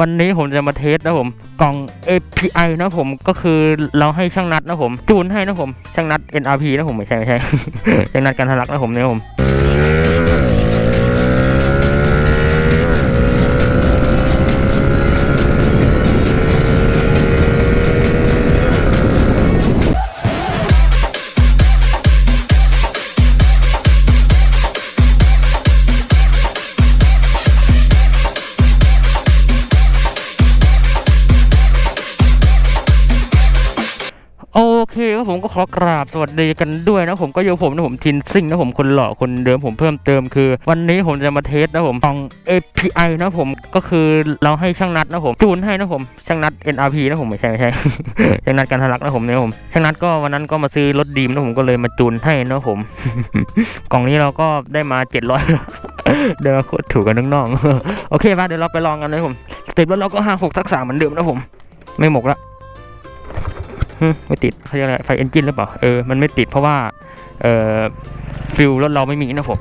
วันนี้ผมจะมาเทสนะผมกล่อง API นะผมก็คือเราให้ช่างนัดนะผมจูนให้นะผมช่างนัด NRP นะผมไม่ใช่ไม่ใช่ช่างนัดการทะลักนะผมเนี่ยผม ขอกราบสวัสดีกันด้วยนะผมก็อยู่ผมนะผมทินซิ่งนะผมคนหล่อคนเดิมผมเพิ่มเติมคือ วันนี้ผมจะมาเทสนะผมกล่อง API นะผมก็คือเราให้ช่างนัดนะผมจูนให้นะผมช่างนัด NRP นะผมไม่ใช่ไม่ใช่ช่างนัดการทะลักนะผมเนี่ยผมช่างนัดก็วันนั้นก็มาซื้อรถดีมนะผมก็เลยมาจูนให้นะผม กล่องนี้เราก็ได้มา700เดินมาโคตรถูกกันน้องๆโอเคมาเดี๋ยวเราไปลองกันเลยผมสเต็ปแล้วเราก็ห้าหกทักษะเหมือนเดิมนะผม ไม่หมกละฮึ ไม่ติดเขาเรียกอะไรไฟเอนจินหรือเปล่าเออมันไม่ติดเพราะว่าเออฟิลรถเราไม่มีนะผม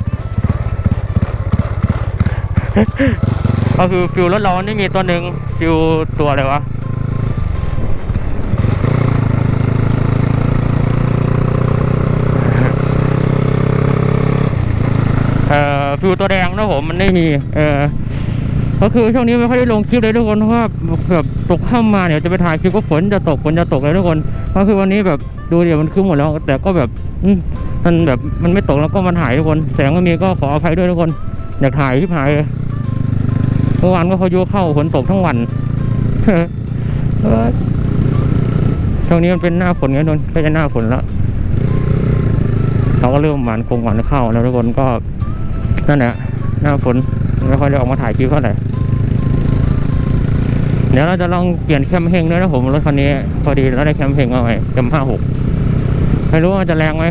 ก็คือฟิลรถเรานี่มีตัวหนึ่งฟิลตัวอะไรวะเอ่อฟิวตัวแดงนะผมมันไม่มี เออก็คือช่วงนี้ไม่ค่อยได้ลงคลิปเลยทุกคนเพราะว่าแบบ ตกเข้ามาเนี่ยจะไปถ่ายคลิปก็ฝนจะตกฝนจะตกเลยทุกคนก็คือวันนี้แบบดูเดี๋ยวมันขึ้นหมดแล้ว แต่ก็แบบมันแบบมันไม่ตกแล้วก็มันถ่ายทุกคน แสงไม่มีก็ขออภัยด้วยทุกคนอยากถ่ายที่ถ่ายเมื่อวานก็พายุเข้าฝนตกทั้งวันเออช่วงนี้มันเป็นหน้าฝนไงทุกคนก็จะหน้าฝนแล้วเราก็เริ่มหวานคงหวานเข้าแล้วทุกคนก็นั่นแหละหน้าฝนไม่ค่อยได้ออกมาถ่ายคลิปเท่าไหร่ เดี๋ยวเราจะลองเปลี่ยนแคมเพงด้วยนะผมรถคันนี้ พอดีเราได้แคมเพงมาใหม่แคมห้าหกไม่รู้ว่าจะแรงไหม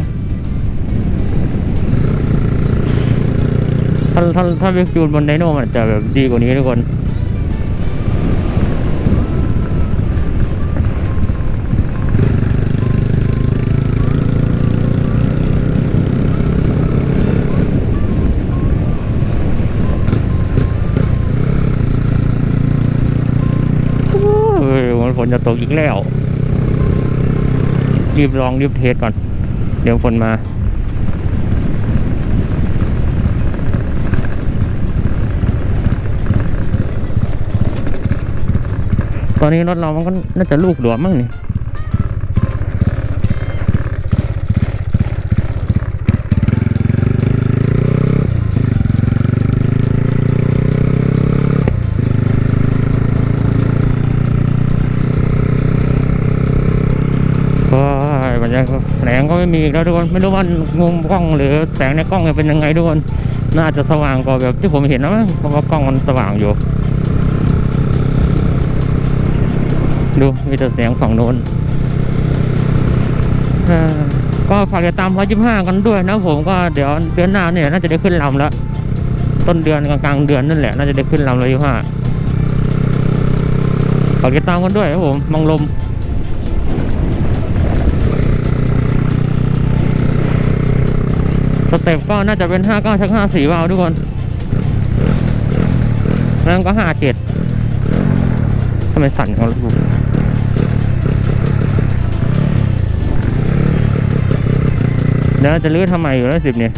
ถ้าถ้าถ้าไปจูนบนไดโน่มันจะแบบดีกว่านี้ทุกคน จะตกอีกแล้ว รีบลองรีบเทสก่อน เดี๋ยวฝนมาตอนนี้รถเรามันก็น่าจะลูกหลวมมั้งนี่ ยแสงก็ไม่มีแล้วทุกคนไม่รู้ว่ามุมกล้องหรือแสงในกล้องจะเป็นยังไงทุกคนน่าจะสว่างกว่าแบบที่ผมเห็นนะมั้งเพราะว่ากล้องมันสว่างอยู่ ดูมีแต่แสงฝั่งโน้นก็ฝากติดตามร้อยยี่ห้ากันด้วยนะผมก็เดี๋ยวเดือนหน้าเนี่ยน่าจะได้ขึ้นลำแล้ว ต้นเดือนกลางๆเดือนนั่นแหละน่าจะได้ขึ้นลำร้อยยี่ห้าฝากติดตามกันด้วยครับผมมองลม ต็ปก็น่าจะเป็นห้าเก้าชักห้าสี่วาล์วทุกคนแล้วก็ห้าเจ็ดทำไมสั่นของรถกูเดี๋ยวจะลื้อทำไมอยู่แล้วสิบเนี่ย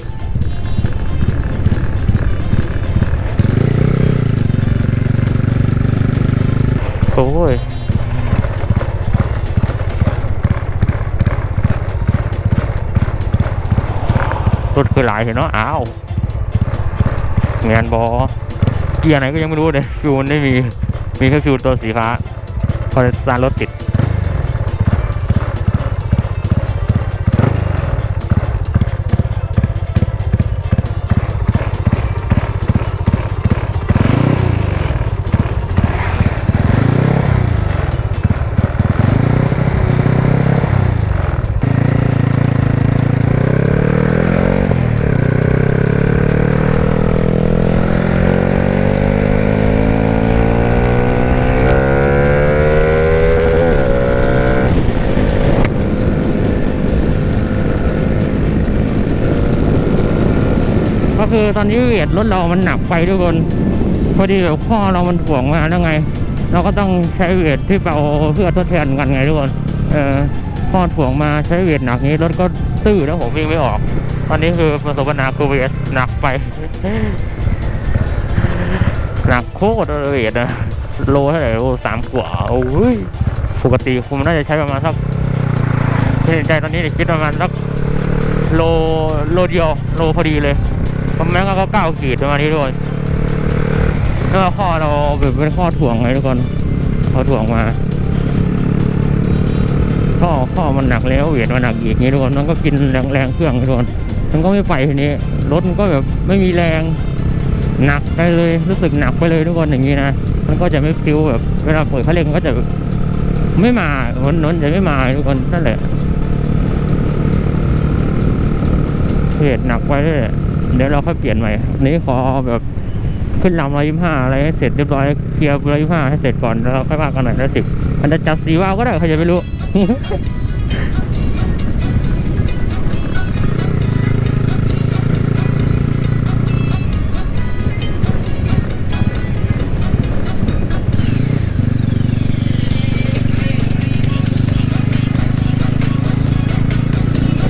โอ้ย รถคือหลายเห็นเนาะอ้าวแมนบอเกียร์ไหนก็ยังไม่รู้เลยฟิวนไม่มี มีแค่ฟิวตัวสีฟ้าพอสารรถติด ก็คือตอนนี้เวทรถเรามันหนักไปทุกคนพอดีแบบข้อเรามันถ่วงมาแล้วไง เราก็ต้องใช้เวทที่เบาเพื่อทดแทนกันไงทุกคนเออพอถ่วงมาใช้เวทหนักนี้รถก็ตื้อแล้วผมวิ่งไม่ออก ตอนนี้คือประสบปัญหาคือเวทหนักไปหนักโคตรเวทนะโลเท่าไหร่โลสามกว่าโอ้ยปกติผมน่าจะใช้ประมาณสักเห็นใจตอนนี้เนี่ยคิดประมาณสักโลโลเดียวโลพอดีเลย ประมาณก็เก้าขีดประมาณนี้ด้วยแล้วข้อเราแบบเป็นข้อถ่วงไงทุกคนข้อถ่วงมาข้อข้อมันหนักแล้วเหวทมันหนักอีกนี้ทุกคนมันก็กินแรงแรงเครื่องทุกคนมันก็ไม่ไปทีนี้รถมันก็แบบไม่มีแรงหนักไปเลยรู้สึกหนักไปเลยทุกคนอย่างนี้นะมันก็จะไม่ฟิวแบบเวลาเปิดคันเร่งก็จะไม่มาวันนั้นจะไม่มาทุกคนนั่นแหละเหตุหนักไปเลย เดี๋ยวเราค่อยเปลี่ยนใหม่นี้ขอแบบขึ้นลำร้อยยี่ห้าอะไรให้เสร็จเรียบร้อยเคลียร์ร้อยยี่ห้าให้เสร็จก่อนแล้วเราค่อยว่ากันหน่อยละสิบมันจะจับสีว่าวก็ได้ใครจะไม่รู้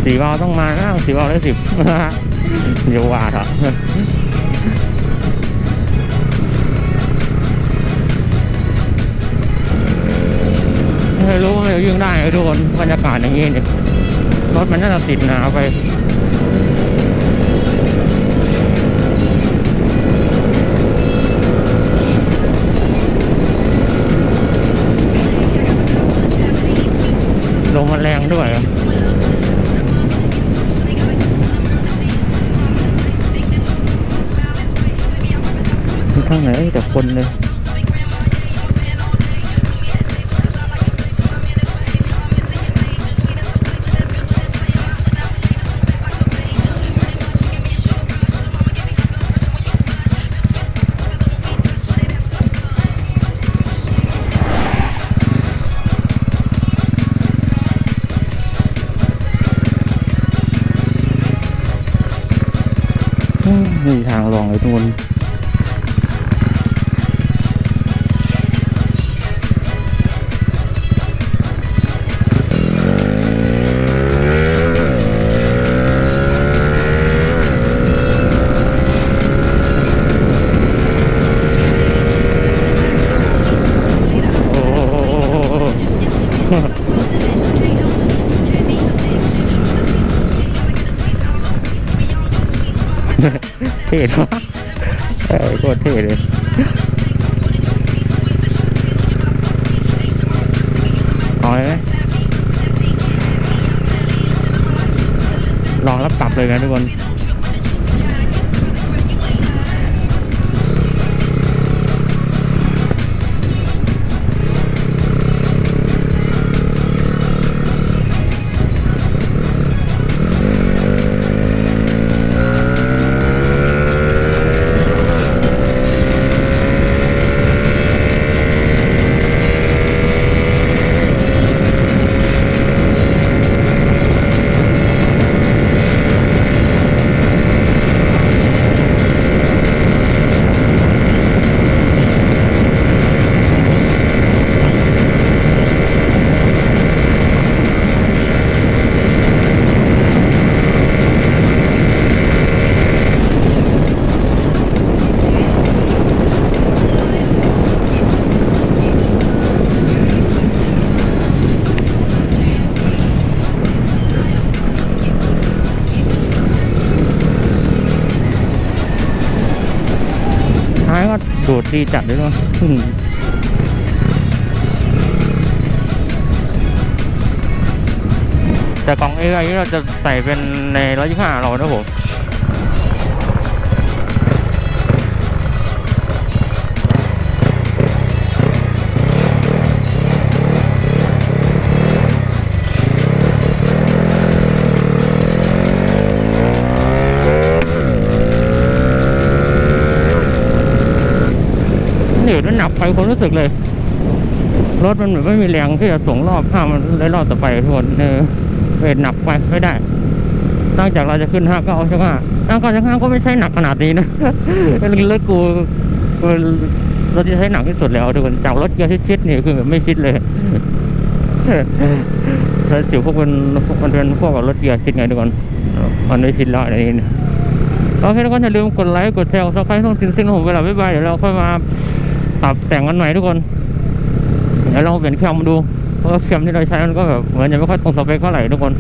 สีวาวต้องมานะสีวาล์วได้สิบ เดียวว่าเถอะไม่รู้ว่ามันจะยิ่งได้ไหมทุกคนบรรยากาศอย่างนี้เนี่ยรถมันน่าจะติดหนาวไปลมมันแรงด้วย ข้างไหนแต่คนเลย เท่เนอะเออโคตรเท่เลยเอาเลยไหมลองแล้วปรับเลยนะทุกคน โดดดีจัดเลยเนาะแต่กองเอไอเราจะใส่เป็นในร้อยยี่ห้าเรานะผม เหนื่อยแล้วหนักไปความรู้สึกเลย รถมันเหมือนไม่มีแรงที่จะส่งรอบห้ามันได้รอบต่อไปทุกคนเออเวทหนักไปไม่ได้นอกจากเราจะขึ้นห้าเก้าใช่ไหมห้าเก้าห้าก็ไม่ใช่หนักขนาดนี้นะแล้วกูกูรถที่ใช้หนักที่สุดแล้วทุกคนจากรถเกียร์ชิดๆนี่คือแบบไม่ชิดเลยแล้วสิวพวกมันมันเป็นพวกกับรถเกียร์ชิดไงทุกคนมันไม่ชิดแล้วอะไรนี้โอเคทุกคนอย่าลืมกดไลค์กดแชร์กดซับสไครต์ช่องซินซิงของผมเวลาบ๊ายบายเดี๋ยวเราค่อยมา ปรับแต่งกันใหม่ทุกคนเดี๋ยวเราเปลี่ยนเคมมาดูเพราะเข็มที่เราใช้มันก็แบบเหมือนจะไม่ค่อยตรงสเปคเท่าไหร่ทุกคน